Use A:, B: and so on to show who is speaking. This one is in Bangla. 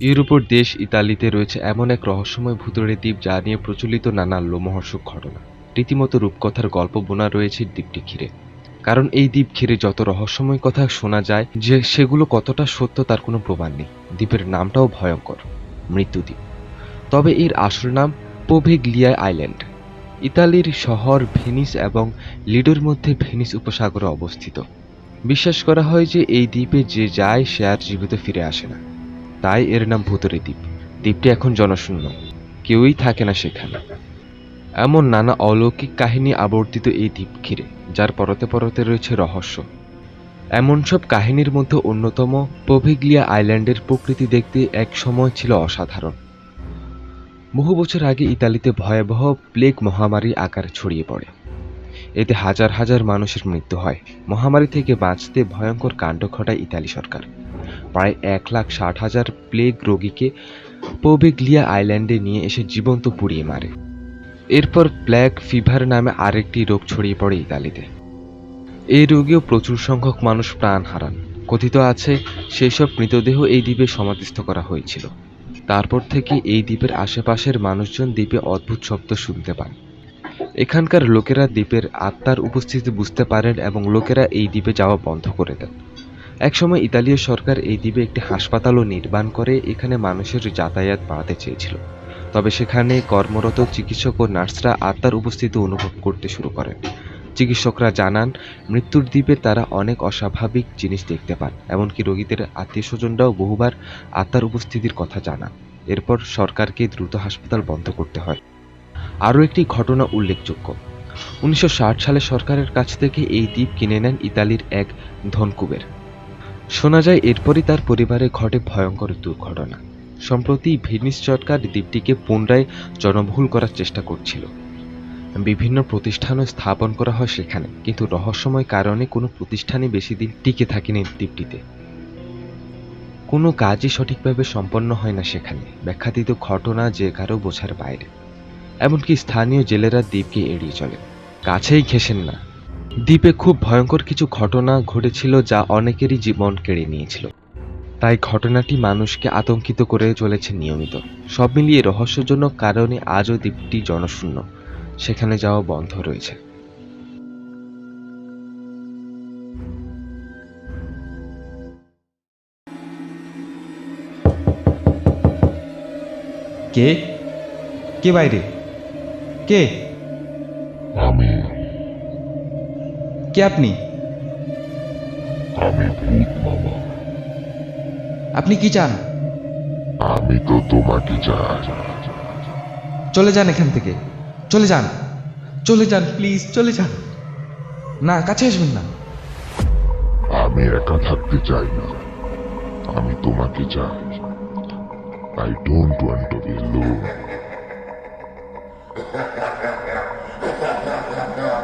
A: ইউরোপের দেশ ইতালিতে রয়েছে এমন এক রহস্যময় ভূতুড়ে দ্বীপ যা নিয়ে প্রচলিত নানা লোমহর্ষক ঘটনা। রীতিমতো রূপকথার গল্প বোনা রয়েছে দ্বীপটি ঘিরে। কারণ এই দ্বীপ ঘিরে যত রহস্যময় কথা শোনা যায়, যে সেগুলো কতটা সত্য তার কোনো প্রমাণ নেই। দ্বীপের নামটাও ভয়ঙ্কর মৃত্যুদ্বীপ তবে এর আসল নাম পোভেগ্লিয়া আইল্যান্ড। ইতালির শহর ভেনিস এবং লিডোর মধ্যে ভেনিস উপসাগরে অবস্থিত। বিশ্বাস করা হয় যে এই দ্বীপে যে যায় সে আর জীবিত ফিরে আসে না। তাই এর নাম ভূতরে দ্বীপ। দ্বীপটি এখন জনশূন্য। কেউই থাকে না সেখানে। এমন নানা অলৌকিক কাহিনী আবর্তিত এই দ্বীপ ঘিরে, যার পরতে পরতে রয়েছে রহস্য। এমন সব কাহিনীর মধ্যে অন্যতম পোভিগ্লিয়া আইল্যান্ডের প্রকৃতি দেখতে এক সময় ছিল অসাধারণ। বহু বছর আগে ইতালিতে ভয়াবহ প্লেগ মহামারী আকার ছড়িয়ে পড়ে। এতে হাজার হাজার মানুষের মৃত্যু হয়। মহামারী থেকে বাঁচতে ভয়ঙ্কর কাণ্ড ঘটায় ইতালি সরকার। প্রায় এক লাখ ষাট হাজার প্লেগ রোগীকে পোবেগ্লিয়া আইল্যান্ডে নিয়ে এসে জীবন্ত পুড়িয়ে মারে। এরপর প্ল্যাগ ফিভার নামে আরেকটি রোগ ছড়িয়ে পড়ে ইতালিতে। এই রোগেও প্রচুর সংখ্যক মানুষ প্রাণ হারান। কথিত আছে সেই সব মৃতদেহ এই দ্বীপে সমাধিস্থ করা হয়েছিল। তারপর থেকে এই দ্বীপের আশেপাশের মানুষজন দ্বীপে অদ্ভুত শব্দ শুনতে পান। এখানকার লোকেরা দ্বীপের আত্মার উপস্থিতি বুঝতে পারেন এবং লোকেরা এই দ্বীপে যাওয়া বন্ধ করে দেন। একসময় ইতালীয় সরকার এই দ্বীপে একটি হাসপাতালও নির্মাণ করে এখানে মানুষের যাতায়াত বাড়াতে চেয়েছিল। তবে সেখানে কর্মরত চিকিৎসক ও নার্সরা আত্মার উপস্থিতি অনুভব করতে শুরু করেন। চিকিৎসকরা জানান, মৃত্যুর দ্বীপে তারা অনেক অস্বাভাবিক জিনিস দেখতে পান, এমনকি রোগীদের আত্মীয় স্বজনরাও বহুবার আত্মার উপস্থিতির কথা জানান। এরপর সরকারকে দ্রুত হাসপাতাল বন্ধ করতে হয়। আরও একটি ঘটনা উল্লেখযোগ্য। উনিশশো ষাট সালে সরকারের কাছ থেকে এই দ্বীপ কিনে নেন ইতালির এক ধনকুবের। শোনা যায়, এরপরই তার পরিবারে ঘটে ভয়ঙ্কর দুর্ঘটনা। সম্প্রতি ভেনিস সরকার দ্বীপটিকে পুনরায় জনবহুল করার চেষ্টা করছিল। বিভিন্ন প্রতিষ্ঠানও স্থাপন করা হয় সেখানে, কিন্তু রহস্যময় কারণে কোনো প্রতিষ্ঠানই বেশি দিন টিকে থাকেনি দ্বীপটিতে। কোনো কাজই সঠিকভাবে সম্পন্ন হয় না সেখানে, ব্যাখ্যাতীত ঘটনা যে কারও বোঝার বাইরে। এমনকি স্থানীয় জেলেরা দ্বীপকে এড়িয়ে চলে। কাছেই ঘেসেন না। দ্বীপে খুব ভয়ঙ্কর কিছু ঘটনা ঘটেছিল যা অনেকেরই জীবন কেড়ে নিয়েছিল। তাই ঘটনাটি মানুষকে আতঙ্কিত করে চলেছে নিয়মিত। সব মিলিয়ে রহস্যজনক কারণে আজও দ্বীপটি জনশূন্য। সেখানে যাওয়া বন্ধ রয়েছে।
B: কে? কে বাইরে? কে?
C: আমি।
B: কে আপনি?
C: আমি ভূত মামা
B: আপনি কি চান?
C: আমি তো তোমাকে চাই।
B: চলে যান এখান থেকে। চলে যান। চলে যান প্লিজ চলে যান। না কাছে আসবেন না।
C: আমি একা থাকতে চাই না। আমি তোমাকে চাই। I don't want to be lone Yeah.